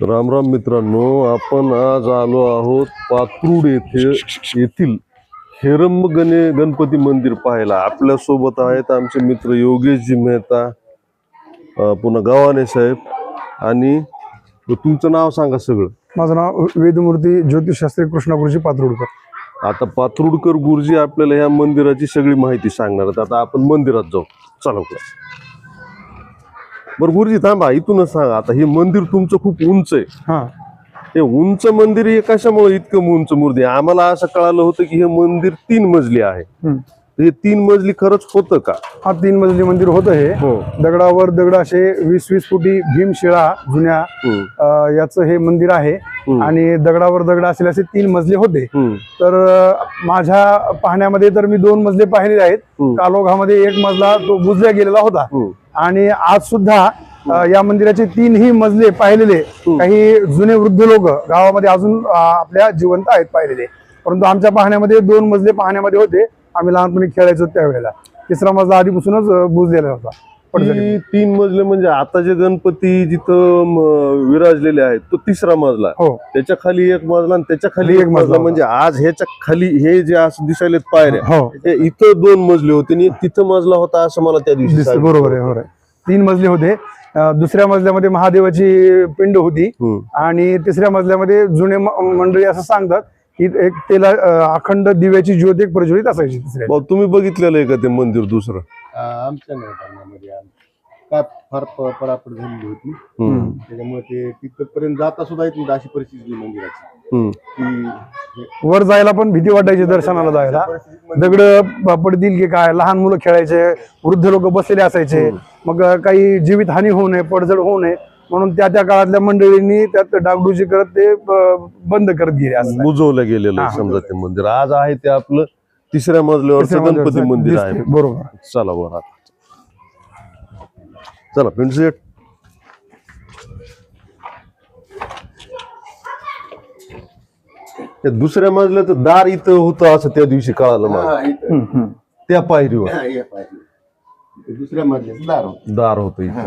राम राम मित्रांनो आपण आज आलो आहोत पात्रूड येथे येथील हेरंब गणे गणपती मंदिर पाहायला. आपल्यासोबत आहेत आमचे मित्र योगेशजी मेहता पुन्हा गव्हाणे साहेब आणि तुमचं नाव सांगा सगळं. माझं नाव वेदमूर्ती ज्योतिषशास्त्री कृष्णा गुरुजी पात्रोडकर आता पात्रुडकर गुरुजी आपल्याला ह्या मंदिराची सगळी माहिती सांगणार आहेत. आता आपण मंदिरात जाऊ. चला बरं. गुरुजी थांबा इथूनच सांगा आता हे मंदिर तुमचं खूप उंच आहे हां हे उंच मंदिर हे कशामुळे इतकं उंच मूर्ती आहे? आम्हाला असं कळालं होतं की हे मंदिर तीन मजली आहे हम्म. हे तीन मजली खरंच होतं का हा तीन मजली मंदिर होतं हे हो दगडावर दगड असे वीस वीस फुटी भीमशिळा जुन्या हम्म, अं, याचं हे मंदिर आहे हम्म. आणि दगडावर दगड असलेले असे तीन मजले होते हम्म, तर अं, माझ्या पाहण्यामध्ये तर मी दोन मजले पाहिलेले आहेत हम्म. कालोखामध्ये एक मजला तो बुजल्या गेलेला होता हम्म. आणि आज सुद्धा या मंदिराचे तीनही मजले पाहिलेले काही जुने वृद्ध लोक गावामध्ये अजून आपल्या जिवंत आहेत पाहिलेले. परंतु आमच्या पाहण्यामध्ये दोन मजले पाहण्यामध्ये होते. आम्ही लहानपणी खेळायचो त्यावेळेला. तिसरा मजला आधीपासूनच बुजलेला होता. ती तीन मजले म्हणजे आता जे गणपती जिथं विराजलेले आहेत तो तिसरा मजला. हो त्याच्याखाली एक मजला आणि त्याच्याखाली एक मजला. म्हणजे आज ह्याच्या खाली हे जे असं दिसायलेत पायऱ्या हो हे इथं दोन मजले होते आणि तिथं मजला होता असं मला त्या दिवशी सांगितलं. बरोबर आहे बरोबर आहे तीन मजले होते अ, दुसऱ्या मजल्यामध्ये महादेवाची पिंड होती हम्म. आणि तिसऱ्या मजल्यामध्ये जुने म- मंडळी असं सांगतात की एक तेला अ, अखंड दिव्याची ज्योत एक प्रज्वलित असायची तिसऱ्या भाऊ तुम्ही बघितलेलं आहे का ते मंदिर दुसरं आमच्या नाही काय फार प- पडापड झालेली होती. हम्म. त्याच्यामुळे ते तिथपर्यंत जाता सुद्धा येत नव्हतं अशी परिस्थिती मंदिराची. हम्म. की हे- वर जायला पण भीती वाटायची दर्शनाला जायला. दगड पडतील की काय लहान मुलं खेळायचे वृद्ध लोक बसलेले असायचे. मग काही जीवित हानी होऊ नये पडझड होऊ नये. म्हणून त्या त्या काळातल्या मंडळींनी त्यात डागडुजी करत ते अ, बंद करत गेले असं. बुजवलं गेलेलं आहे हा. समजा ते मंदिर. आज आहे ते आपलं तिसऱ्या मजल्यावरचं तिसऱ्या गणपती मजल्यावरचं मंदिर आहे बरोबर चला बरं आता. चला पिंटसेट त्या दुसऱ्या मजल्याचं दार इथं होतं असं त्या दिवशी कळालं मला हा, इथं. हम्म, हम्म. त्या पायरीवर हा, पाहिजे. इथं दुसऱ्या मजल्याचं दार होतं. दार होतं इथं हा.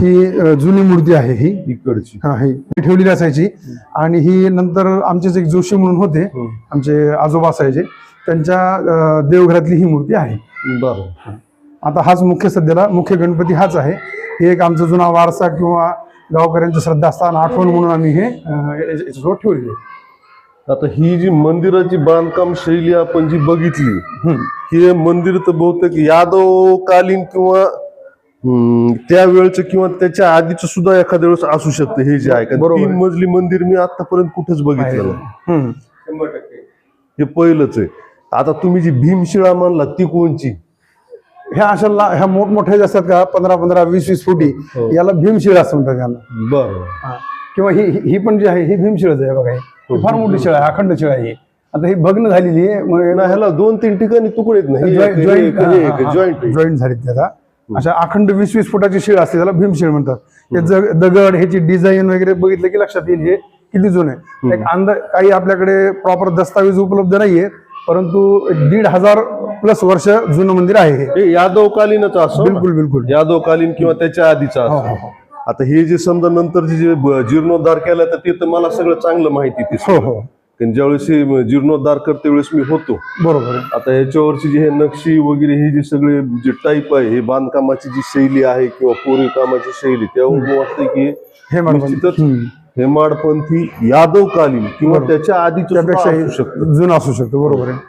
ही जुनी मूर्ती आहे ही. इकडची. हा ही. ठेवलेली असायची. आणि ही नंतर आमचेच एक जोशी म्हणून होते. आमचे आजोबा असायचे. त्यांच्या देवघरातली ही मूर्ती आहे. बरं. आता हाच मुख्य सध्याला मुख्य गणपती हाच आहे. हे एक आमचा जुना वारसा किंवा गावकऱ्यांचं श्रद्धास्थान आठवण म्हणून आम्ही हे याच्यासोबत ठेवलेले आहे. आता ही जी मंदिराची बांधकाम शैली आपण जी बघितली हे मंदिर तर बहुतेक यादव कालीन किंवा हम्म, त्या वेळचं किंवा त्याच्या आधीच सुद्धा एखाद्या वेळेस असू शकतं हे जे आहे. बरोबर. तीन मजली मंदिर मी आतापर्यंत कुठेच बघितलं नाही. हम्म. शंभर टक्के हे पहिलंच आहे. आता तुम्ही जी भीमशिळा मानला ती कोणची? ह्या अशा ला- ह्या मोठमोठ्या जे असतात का पंधरा पंधरा वीस वीस फुटी हो. याला भीमशिळ असं म्हणतात याला बरं हा. किंवा ही ही- ही पण जी आहे ही भीमशिळच आहे बघा ही. ही फार मोठी शिळ आहे अखंड शिळ आहे ही. आता ही भग्न झालेली आहे मग ना ह्याला दोन तीन ठिकाणी तुकडे आहेत ना हे एक- हे एक- हे एक- जॉईंट आहे. जॉईंट झाली त्याचा अशा अखंड वीस वीस फुटाची शिळ असते त्याला भीमशिळ म्हणतात हे जग- दगड ह्याची डिझाईन वगैरे बघितलं की लक्षात येईल हे किती जुने आहे. एक अंदाज काही आपल्याकडे प्रॉपर दस्तावेज उपलब्ध नाहीये परंतु दीड हजार प्लस वर्ष जुनं मंदिर आहे हे. हे यादव कालीनच असं बिलकुल बिलकुल. यादव कालीन किंवा त्याच्या आधीचा हो, असं. हो, हो. आता हे जे समजा नंतर जे ब- जीर्णोद्धार केला तर ते तर मला सगळं चांगलं माहिती ते हो हो. कारण ज्यावेळेस हे म- जीर्णोद्धार करते वेळेस मी होतो. बरोबर आहे. आता ह्याच्यावरची जी हे नक्षी वगैरे हे जे सगळे जे टाईप आहे हे बांधकामाची जी शैली आहे किंवा पूर्वी कामाची शैली त्यावरून वाटतं की हे निश्चितच हेमाडपंथी यादव कालीन किंवा त्याच्या आधीच त्यापेक्षा असू शकतं जुनं असू शकतं बरोबर आहे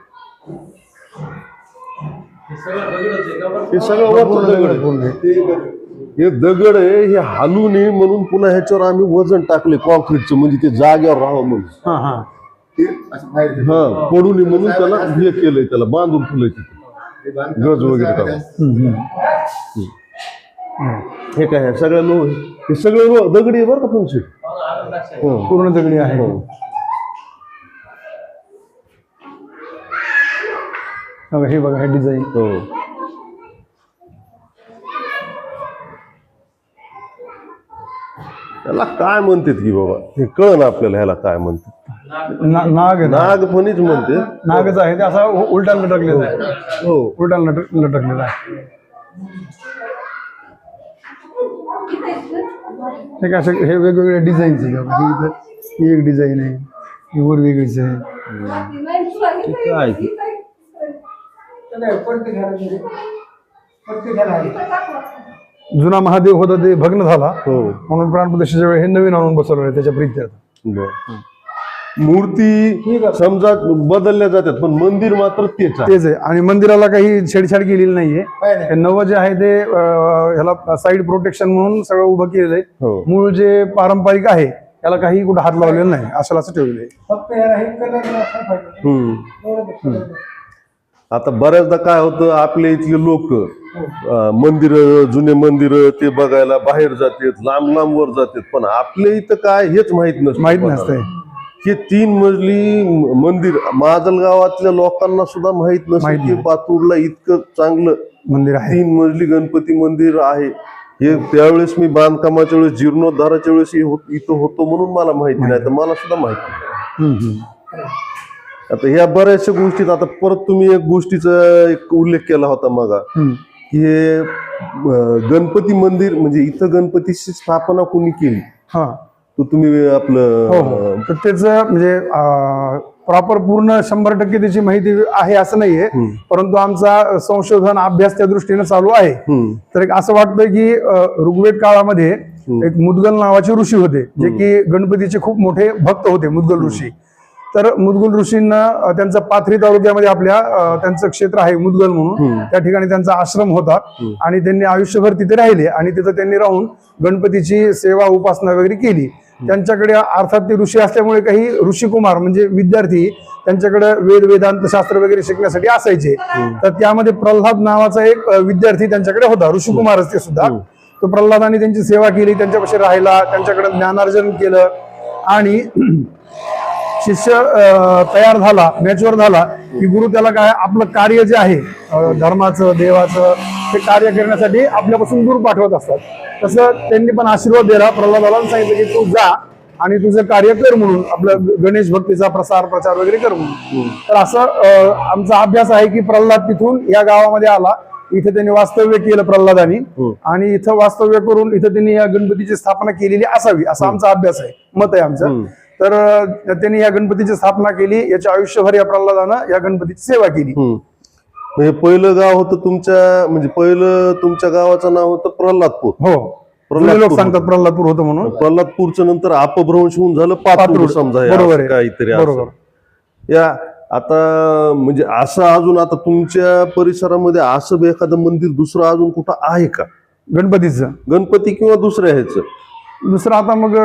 हे सगळं वरचं दगड आहे. पूर्ण आहे. हे दगड आहे हे हालू नये म्हणून पुन्हा ह्याच्यावर आम्ही वजन टाकले कॉन्क्रीटचं म्हणजे ते जागेवर राहावं म्हणून हा हा ते असं बाहेर घेतलं. हा पडू नये म्हणून त्याला हे केलंय त्याला बांधून ठेवलंय तिथे गज वगैरे टाकून. हम्म, हम्म. हे काय आहे? सगळ्या लो हे सगळे लो- दगडी आहे बरं का तुमचे पूर्ण दगडी आहे. हो. बघा, हे बघा हे डिझाईन. हो. त्याला काय म्हणतात की बाबा? हे कळ ना आपल्याला ह्याला काय म्हणतात? नाग आहे ना. नागफणीच म्हणते? नागच आहे ते असा उलटा लटकलेला आहे. हो. उलटा लटक लटकलेला आहे. हे काय असं हे वेगवेगळे डिझाईन्स आहे. ही. इथं- ही एक डिझाईन आहे. ही वर वेगळीच आहे. काय ते? जुना महादेव होता ते भग्न झाला. हो. म्हणून प्राण प्रतिष्ठेच्या वेळी हे नवीन आणून बसवलं आहे त्याच्या प्रित्यर्थ बर. मूर्ती समजा बदलल्या जातात पण मंदिर मात्र तेच आहे. तेच आहे. आणि मंदिराला काही छेडछाड केलेली नाहीये. हे नवं जे आहे ते ह्याला साईड प्रोटेक्शन म्हणून सगळं उभं केलेलं आहे. हो. मूळ जे पारंपरिक आहे त्याला काही कुठं हात लावलेला नाही असं असं ठेवलेलं आहे. हे आता बऱ्याचदा काय होतं आपल्या इथले लोक मंदिर जुने मंदिर ते बघायला बाहेर जातात लांब लांब वर जातात पण आपल्या इथं काय हेच माहीत नसतं माहीत. नसतंय. हे तीन मजली मंदिर माजल गावातल्या लोकांना सुद्धा माहीत नसतं की पातूरला इतकं चांगलं मंदिर आहे. तीन मजली गणपती मंदिर आहे. हे त्यावेळेस मी बांधकामाच्या वेळेस जीर्णोद्धाराच्या वेळेस इथं होतो म्हणून मला माहिती नाही. तर मला सुद्धा माहिती. आता ह्या बऱ्याचशा गोष्टीत आता परत तुम्ही एक गोष्टीचा एक उल्लेख केला होता मगा. की हे गणपती मंदिर म्हणजे इथं गणपतीची स्थापना कोणी केली? हा. तो तुम्ही आपलं हो हो. तर त्याचं म्हणजे प्रॉपर पूर्ण शंभर टक्के त्याची माहिती आहे असं नाहीये. परंतु आमचा संशोधन अभ्यास त्या दृष्टीने चालू आहे. तर एक असं वाटतं की ऋग्वेद काळामध्ये एक मुदगल नावाचे ऋषी होते जे की गणपतीचे खूप मोठे भक्त होते मुदगल ऋषी. तर मुदगल ऋषींना त्यांचा पाथरी तालुक्यामध्ये आपल्या त्यांचं क्षेत्र आहे मुदगल म्हणून. त्या ठिकाणी त्यांचा आश्रम होता. आणि त्यांनी आयुष्यभर तिथे राहिले. आणि तिथं त्यांनी राहून गणपतीची सेवा उपासना वगैरे केली. त्यांच्याकडे अर्थात ते ऋषी असल्यामुळे काही ऋषिकुमार म्हणजे विद्यार्थी त्यांच्याकडे वेद वेदांत शास्त्र वगैरे शिकण्यासाठी असायचे. तर त्यामध्ये प्रल्हाद नावाचा एक विद्यार्थी त्यांच्याकडे होता ऋषिकुमारच ते सुद्धा. तो प्रल्हादाने त्यांची सेवा केली त्यांच्यापाशी राहिला त्यांच्याकडे ज्ञानार्जन केलं. आणि शिष्य तयार झाला मॅच्युअर झाला की गुरु त्याला काय आपलं कार्य जे आहे धर्माचं देवाचं ते कार्य करण्यासाठी आपल्यापासून दूर पाठवत असतात. तसं त्यांनी पण आशीर्वाद दिला प्रल्हादाला सांगितलं की तू जा आणि तुझं कार्य कर म्हणून आपलं गणेश भक्तीचा प्रसार प्रचार वगैरे कर म्हणून. तर असं आमचा अभ्यास आहे की प्रल्हाद तिथून या गावामध्ये आला. इथे त्यांनी वास्तव्य केलं प्रल्हादानी. आणि इथं वास्तव्य करून इथं त्यांनी या गणपतीची स्थापना केलेली असावी असा आमचा अभ्यास आहे. मत आहे आमचं. तर त्यांनी या गणपतीची स्थापना केली. याच्या आयुष्यभर या प्रल्हादानं या गणपतीची सेवा केली. म्हणजे पहिलं गाव होतं तुमच्या म्हणजे पहिलं तुमच्या गावाचं नाव होतं प्रल्हादपूर. हो. लोक सांगतात प्रल्हादपूर होतं म्हणून. प्रल्हादपूरचं नंतर अपभ्रंश होऊन झालं पातूर. समजा बरोबर. काहीतरी. बरोबर. या आता म्हणजे असं अजून आता तुमच्या परिसरामध्ये असं एखादं मंदिर दुसरं अजून कुठं आहे का? गणपतीचं. गणपती किंवा दुसऱ्या ह्याचं? दुसरं आता मग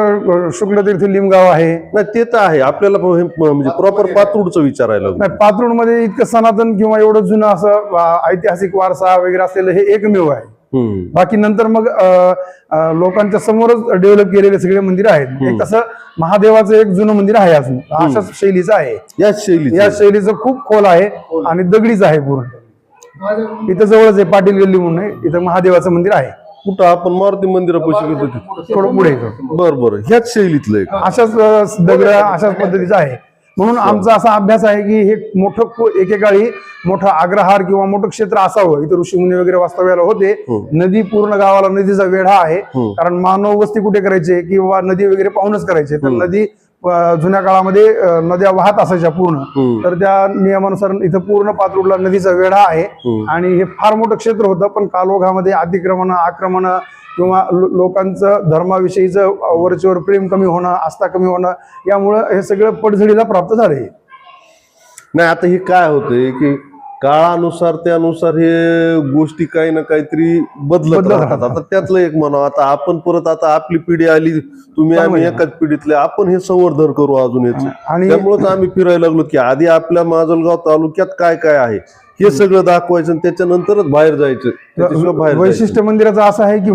शुक्लतीर्थ लिमगाव आहे. नाही ते तर आहे. आपल्याला हे म्हणजे प्रॉपर पातूरचं विचारायला लागलो. नाही पात्रूडमध्ये इतकं सनातन किंवा एवढं जुनं असं ऐतिहासिक वारसा वगैरे असलेलं हे एकमेव आहे. हम्म. बाकी नंतर मग लोकांच्या समोरच डेव्हलप केलेले सगळे मंदिर आहेत. एक तसं महादेवाचं एक जुनं मंदिर आहे अजून. अशाच शैलीचं आहे. याच शैलीचं या शैलीचं खूप खोल आहे आणि दगडीच आहे पूर्ण. इथं जवळच आहे पाटील गल्ली म्हणून इथं महादेवाचं मंदिर आहे. कुठं आपण मारुती मंदिरापाशी तिथे? थोडं पुढे येतो. बर बर. ह्याच शैलीतलं एक. अशाच अं, दगड अशाच पद्धतीचं आहे. म्हणून आमचा असा अभ्यास आहे की हे मोठं को- एकेकाळी मोठं अग्रहार किंवा मोठं क्षेत्र असावं. इथं ऋषीमुनी वगैरे वास्तव्याला होते. नदी पूर्ण गावाला नदीचा वेढा आहे. कारण मानव वस्ती कुठे करायचे किंवा नदी वगैरे पाहूनच करायचे. तर नदी अं, जुन्या काळामध्ये नद्या वाहत असायच्या पूर्ण. तर त्या नियमानुसार इथं पूर्ण पात्रूडला नदीचा वेढा आहे. आणि हे फार मोठं क्षेत्र होतं पण कालोखामध्ये अतिक्रमण आक्रमण किंवा लोकांचं धर्माविषयीचं वरचेवर प्रेम कमी होणं आस्था कमी होणं यामुळं हे सगळं पडझडीला प्राप्त झाले. नाही आता हे काय होतंय की काळानुसार त्यानुसार हे गोष्टी काही ना काहीतरी बदलत राहतात. आता त्यातलं एक म्हणा आता आपण परत आता आपली पिढी आली तुम्ही आम्ही एकाच पिढीतले आपण हे संवर्धन करू अजून याचं. आणि त्यामुळेच आम्ही फिरायला लागलो की आधी आपल्या माजलगाव तालुक्यात काय काय आहे? हे सगळं दाखवायचं आणि त्याच्यानंतरच बाहेर जायचं. त्याच्याशिवाय बाहेर वैशिष्ट्य मंदिराचं असं आहे की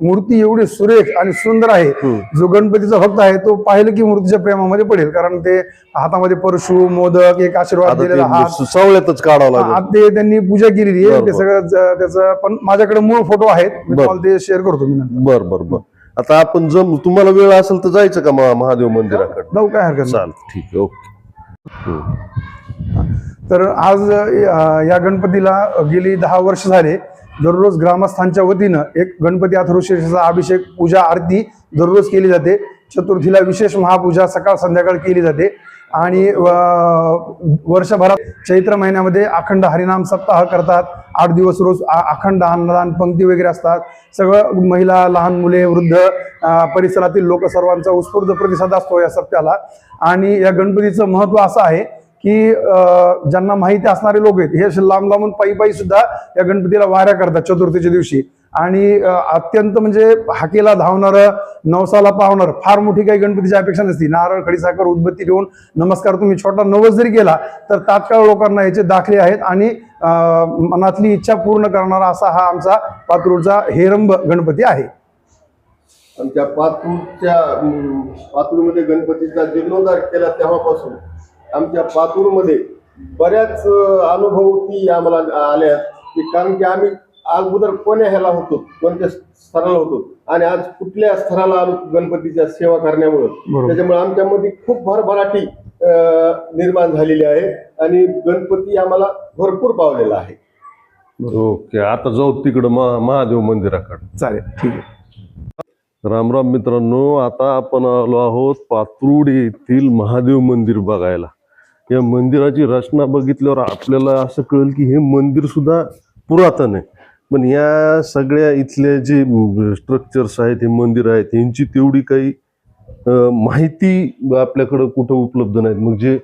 मूर्ती एवढी सुरेख आणि सुंदर आहे. जो गणपतीचा भक्त आहे तो पाहिलं की मूर्तीच्या प्रेमामध्ये पडेल कारण ते हातामध्ये परशु मोदक एक आशीर्वाद दिलेला हात. सावळ्यातच काढावं लागेल. आज ते त्यांनी पूजा केलेली आहे. ते सगळं त्याचं पण माझ्याकडे मूळ फोटो आहेत. तुम्हाला ते शेअर करतो मी बर बर बर. आता आपण जम तुम्हाला वेळ असेल तर जायचं का महा- महादेव मंदिराकडे? जाऊ काय हरकत चाल ठीक आहे ओके. तर आज या गणपतीला गेली दहा वर्ष झाले. दररोज ग्रामस्थांच्या वतीनं एक गणपती अथर्वशीर्षाचा अभिषेक पूजा आरती दररोज केली जाते. चतुर्थीला विशेष महापूजा सकाळ संध्याकाळ केली जाते. आणि वर्षभरात चैत्र महिन्यामध्ये अखंड हरिनाम सप्ताह करतात. आठ दिवस रोज अखंड अन्नदान पंक्ती वगैरे असतात. सगळं महिला लहान मुले वृद्ध परिसरातील लोक सर्वांचा उत्स्फूर्त प्रतिसाद असतो या सप्त्याला आणि या गणपतीचं महत्त्व असं आहे की ज्यांना माहिती असणारे लोक आहेत हे असे लांब लांबून पायी पायी सुद्धा या गणपतीला वाऱ्या करतात चतुर्थीच्या दिवशी. आणि अत्यंत म्हणजे हाकेला धावणारं नवसाला पावणार फार मोठी काही गणपतीची अपेक्षा नसती. नारळ खडीसाखर उदबत्ती ठेवून नमस्कार तुम्ही छोटा नवस जरी केला तर तात्काळ लोकांना याचे दाखले आहेत आणि मनातली इच्छा पूर्ण करणारा असा हा आमचा पातूरचा हेरंब गणपती आहे. आमच्या पातूरच्या पातूरमध्ये गणपतीचा जीर्णोद्धार केला तेव्हापासून आमच्या पातूरमध्ये बऱ्याच अं, अनुभूती आम्हाला आल्या की कारण की आम्ही अगोदर कोण्या ह्याला होतो कोणत्या स्तराला होतो आणि आज कुठल्या स्तराला आलो गणपतीच्या सेवा करण्यामुळं. त्याच्यामुळे आमच्यामध्ये खूप भरभराटी निर्माण झालेली आहे आणि गणपती आम्हाला भरपूर पावलेला आहे. ओके आता जाऊ तिकडं महा- महादेव मंदिराकडे. चालेल ठीक आहे. राम राम मित्रांनो आता आपण आलो आहोत पात्रूड येथील महादेव मंदिर बघायला. या मंदिराची रचना बघितल्यावर आपल्याला असं कळेल की हे मंदिर सुद्धा पुरातन आहे. पण या सगळ्या इथल्या जे स्ट्रक्चर्स आहेत हे मंदिर आहेत यांची तेवढी काही माहिती आपल्याकडं कुठं उपलब्ध नाहीत. मग जे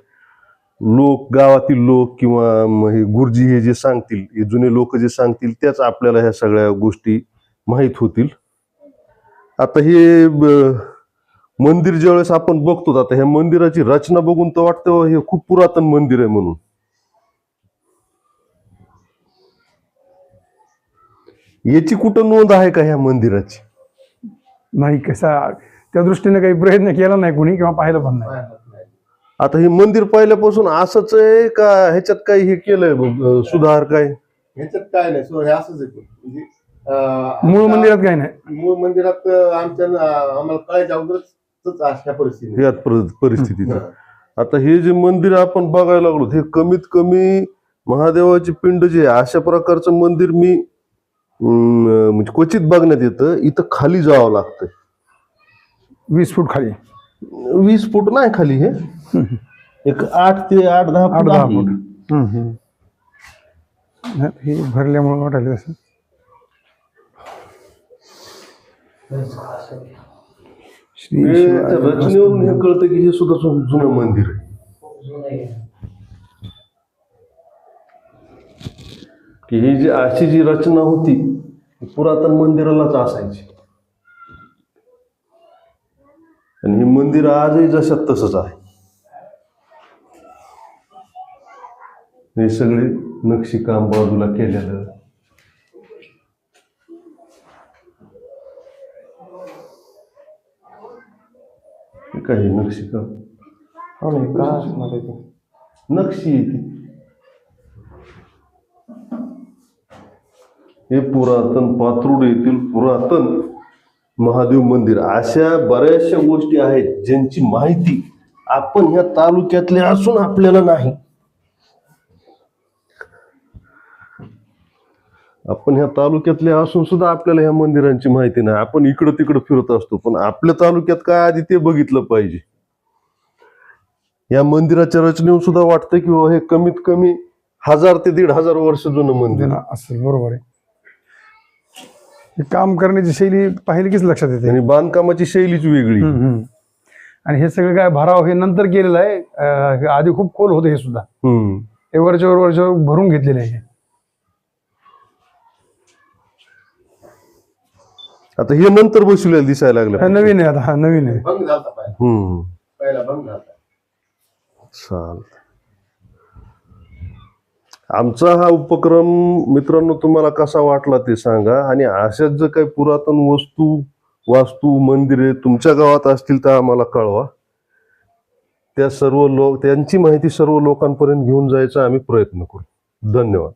लोक गावातील लोक किंवा हे गुरुजी हे जे सांगतील हे जुने लोक जे सांगतील त्याच आपल्याला ह्या सगळ्या गोष्टी माहीत होतील. आता हे मंदिर ज्यावेळेस आपण बघतो आता ह्या मंदिराची रचना बघून तर वाटतं हे खूप पुरातन मंदिर आहे म्हणून. याची कुठं नोंद आहे का ह्या मंदिराची? नाही कसा त्या दृष्टीने काही प्रयत्न केला नाही कोणी किंवा पाहिलं पण नाही. आता हे मंदिर पहिल्यापासून असंच आहे का ह्याच्यात काही हे केलंय ब- अं, सुधार काय? ह्याच्यात काय नाही सो हे असंच आहे म्हणजे अं, मूळ मंदिरात काही नाही. मूळ मंदिरात अं, आमच्या आम्हाला कळायच्या अगोदरच अशा परिस्थिती परिस्थितीत. आता हे जे मंदिर आपण बघायला लागलो हे कमीत कमी महादेवाची पिंड जे आहे, अशा प्रकारचं मंदिर मी म्हणजे क्वचित बघण्यात येतं. इथं खाली जावं लागतं वीस फूट खाली. वीस फूट नाही खाली हे. एक आठ ते आठ दहा आठ फूट दहा. फूट. हम्म, हम्म. नाही, हे भरल्यामुळे वाटायला तसं श्री शिवाय त्या रचनेवरून हे कळतं की हे सुद्धा जुनं मंदिर आहे. की ही जी अशी जी रचना होती पुरातन मंदिरालाच असायची. आणि हे मंदिर आजही जशात तसंच आहे. हे सगळे नक्षीकाम बाजूला केलेलं हे काय हे नक्षीकाम नक्षी आहे ती. हे पुरातन पात्रुड येथील पुरातन महादेव मंदिर. अशा बऱ्याचशा गोष्टी आहेत ज्यांची माहिती आपण ह्या तालुक्यातले असून आपल्याला नाही. आपण ह्या तालुक्यातले असून सुद्धा आपल्याला ह्या मंदिरांची माहिती नाही. आपण इकडं तिकडं फिरत असतो पण आपल्या तालुक्यात काय आधी ते बघितलं पाहिजे. या मंदिराच्या रचनेवर सुद्धा वाटतं की हे कमीत कमी हजार ते दीड हजार वर्ष जुनं मंदिर. असेल बरोबर आहे. हे काम करण्याची शैली पाहिली कीच लक्षात येते. आणि बांधकामाची शैलीच वेगळी. हम्म. आणि हे सगळं काय भराव हे नंतर केलेलं आहे. अं, आधी खूप खोल होतं हे सुद्धा. हम्म. हे वरच्यावर वरच्यावर भरून घेतलेले आहे. आता हे नंतर बसवलेलं दिसायला हा लागलं नवीन आहे आता हा नवीन आहे. भंग झाला पहिला. हम्म. पहिला भंग झाला चालत आमचा हा उपक्रम मित्रांनो तुम्हाला कसा वाटला ते सांगा. आणि अशाच जर काही पुरातन वस्तू वास्तू मंदिरे तुमच्या गावात असतील तर आम्हाला कळवा. त्या सर्व लोक त्यांची माहिती सर्व लोकांपर्यंत घेऊन जायचा आम्ही प्रयत्न करू. धन्यवाद.